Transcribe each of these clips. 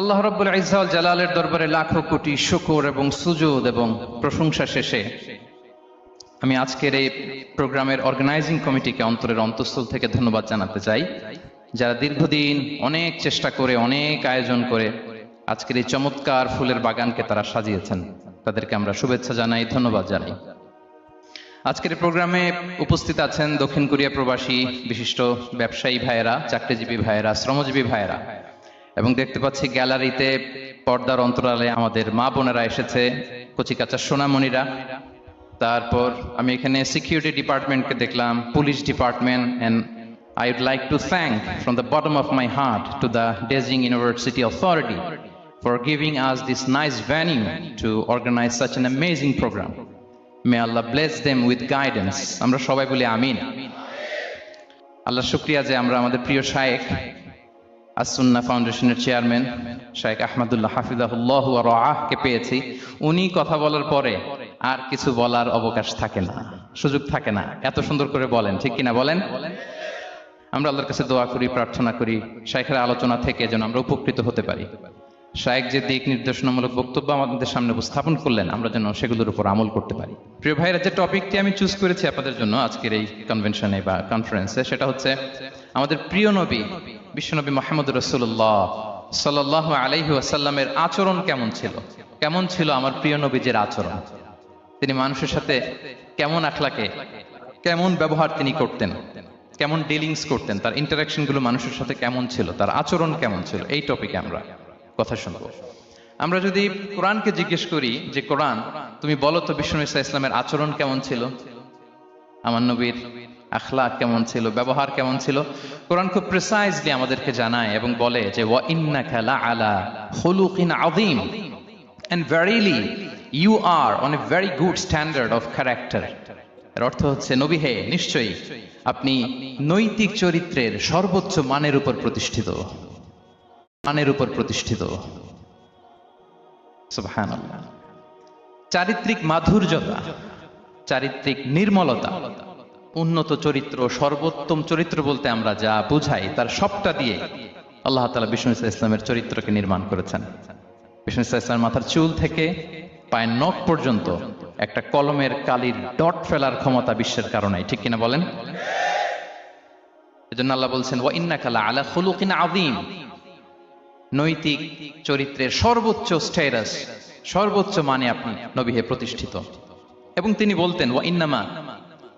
আল্লাহ রব্বুল ইজাউল জালালের দরবারে লাখো কোটি শুকর এবং সুজুদ এবং প্রশংসা শেষে আমি আজকের এই প্রোগ্রামের অর্গানাইজিং কমিটিকে অন্তরের অন্তঃস্থল থেকে ধন্যবাদ জানাতে চাই। যারা দীর্ঘদিন অনেক চেষ্টা করে, অনেক আয়োজন করে আজকের এই চমৎকার ফুলের বাগানকে তারা সাজিয়েছেন, তাদেরকে আমরা শুভেচ্ছা জানাই, ধন্যবাদ জানাই। আজকের প্রোগ্রামে উপস্থিত আছেন দক্ষিণ কোরিয়া প্রবাসী বিশিষ্ট ব্যবসায়ী ভাইয়েরা, চাকরিজীবী ভাইয়েরা, শ্রমজীবী ভাইয়েরা। এবং দেখতে পাচ্ছি গ্যালারিতে পর্দার অন্তরালে আমাদের মা বোনেরা এসেছে কচিকাচার সোনামণিরা। তারপর আমি এখানে সিকিউরিটি ডিপার্টমেন্টকে দেখলাম police department and I would like to thank from the bottom of my heart to the Dezing University authority for giving us this nice venue to organize such an amazing program may Allah bless them with guidance আমরা সবাই বলি আমিন। আল্লাহ শুক্রিয়া যে আমরা আমাদের প্রিয় শায়েখ আসুন্না ফাউন্ডেশনের চেয়ারম্যান শায়েখ আহমদুল্লাহ হাফিজাহুল্লাহ রাহকে পেয়েছি। উনি কথা বলার পরে আর কিছু বলার অবকাশ থাকে না, সুযোগ থাকে না। এত সুন্দর করে বলেন, ঠিক কিনা বলেন? আমরা আল্লাহর কাছে দোয়া করি, প্রার্থনা করি শাইখের আলোচনা থেকে যেন আমরা উপকৃত হতে পারি। শায়েখ যে দিক নির্দেশনামূলক বক্তব্য আমাদের সামনে উপস্থাপন করলেন, আমরা যেন সেগুলোর উপর আমল করতে পারি। প্রিয় ভাইরা যে টপিকটি আমি চুজ করেছি আপনাদের জন্য আজকের এই কনভেনশনে বা কনফারেন্সে সেটা হচ্ছে আমাদের প্রিয় নবী বিশ্বনবী মোহাম্মদ রসুল্লাহ সাল্লাহ আলাইহি আসাল্লামের আচরণ কেমন ছিল? কেমন ছিল আমার প্রিয় নবীজের আচরণ? তিনি মানুষের সাথে কেমন আখলাকে, কেমন ব্যবহার তিনি করতেন, কেমন ডিলিংস করতেন, তার ইন্টারাকশনগুলো মানুষের সাথে কেমন ছিল, তার আচরণ কেমন ছিল? এই টপিকে আমরা কথা শুনব। আমরা যদি কোরআনকে জিজ্ঞেস করি যে, কোরআন, তুমি বলো তো বিষ্ণু ইসা ইসলামের আচরণ কেমন ছিল? আমার নবীর আখলাক কেমন ছিল, ব্যবহার কেমন ছিল? কোরআন খুব প্রিসাইজলি আমাদেরকে জানায় এবং বলে যে, ওয়া লাআলা খুলুকিন আযীম। And verily you are on a very good standard of character এর অর্থ হচ্ছে, নবী হে, নিশ্চয়ই আপনি নৈতিক চরিত্রের সর্বোচ্চ মানের উপর প্রতিষ্ঠিত। মানের উপর প্রতিষ্ঠিত। চারিত্রিক মাধুর্যতা, চারিত্রিক নির্মলতা উন্নত চরিত্র, সর্বোত্তম চরিত্র বলতে আমরা যা বুঝাই তার সবটা দিয়ে আল্লাহ তালা বিষ্ণু ইসলাম ইসলামের চরিত্রকে নির্মাণ করেছেন। বিষ্ণু ইসলাম ইসলামের মাথার চুল থেকে পায়ের নখ পর্যন্ত একটা কলমের কালির ডট ফেলার ক্ষমতা বিশ্বের কারণে, ঠিক কিনা বলেন? এজন্য আল্লাহ বলছেন ইন্না কালা আলা আযীম। নৈতিক চরিত্রের সর্বোচ্চ স্ট্যাটাস সর্বোচ্চ মানে আপনি নবী হে প্রতিষ্ঠিত। এবং তিনি বলতেন, ওয়া ইন্নামা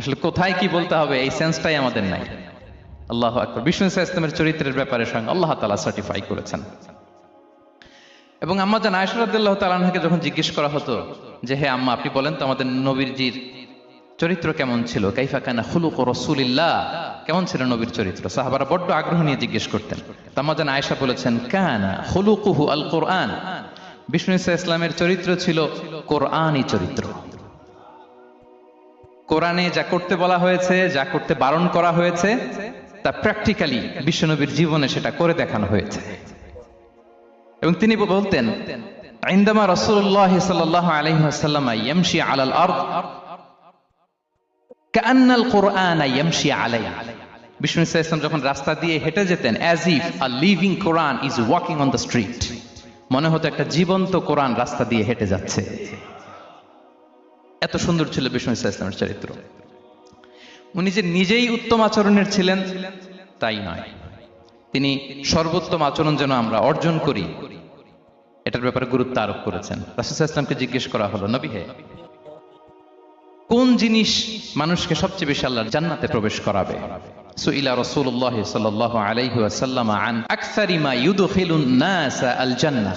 আসলে কোথায় কি বলতে হবে, এই সেন্সটাই আমাদের নাই। আল্লাহ আকবর। বিষ্ণু ইসলাম ইসলামের চরিত্রের ব্যাপারে স্বয়ং আল্লাহ তালা সার্টিফাই করেছেন। এবং আম্মা জান আয়সরাদ্দাল্লাহ তালানহাকে যখন জিজ্ঞেস করা হতো যে, হে আম্মা, আপনি বলেন তো আমাদের নবীরজির চরিত্র কেমন ছিল? কাইফা কানা খুলুক রসুলিল্লাহ। কেমন ছিল নবীর চরিত্র? সাহাবারা বড্ড আগ্রহ নিয়ে জিজ্ঞেস করতেন। তাম্মা জান আয়েশা বলেছেন, কানা খুলুকুহু আল কোরআন বিষ্ণু ইসা ইসলামের চরিত্র ছিল কোরআনই চরিত্র। কোরআনে যা করতে বলা হয়েছে, যা করতে বারণ করা হয়েছে, তা প্র্যাকটিক্যালি বিশ্বনবীর জীবনে সেটা করে দেখানো হয়েছে। এবং তিনি বলতেন কোরআন যখন রাস্তা দিয়ে হেঁটে যেতেন as living Quran is walking on street মনে হতো একটা জীবন্ত কোরআন রাস্তা দিয়ে হেঁটে যাচ্ছে। এত সুন্দর ছিল বিষ্ণু ইসা ইসলামের চরিত্র। উনি যে নিজেই উত্তম আচরণের ছিলেন, তাই নয়। তিনি সর্বোত্তম আচরণ যেন আমরা অর্জন করি, এটার ব্যাপারে গুরুত্ব আরোপ করেছেন। রাসুল ইসলামকে জিজ্ঞেস করা হলো, নবী হে, কোন জিনিস মানুষকে সবচেয়ে বেশি আল্লাহর জান্নাতে প্রবেশ করাবে? সুইলা রাসূলুল্লাহ সাল্লাল্লাহু আলাইহি ওয়াসাল্লাম আন আকসারি মা ইউদখিলুন নাস আল জান্নাহ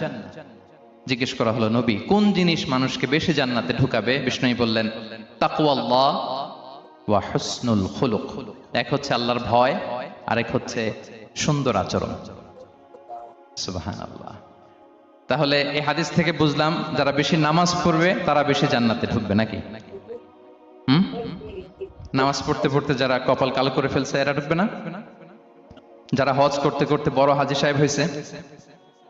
জিজ্ঞেস করা হলো, নবী, কোন জিনিস মানুষকে বেশি জান্নাতে ঢুকাবে? বিষ্ণুই বললেন, তাকওয়াল্লাহ ওয়া হুসনুল এক হচ্ছে আল্লাহর ভয়, আরেক হচ্ছে সুন্দর আচরণ। তাহলে এই হাদিস থেকে বুঝলাম, যারা বেশি নামাজ পড়বে, তারা বেশি জান্নাতে ঢুকবে নাকি? হুম? নামাজ পড়তে পড়তে যারা কপাল কালো করে ফেলছে, এরা ঢুকবে না? যারা হজ করতে করতে বড় হাজি সাহেব হয়েছে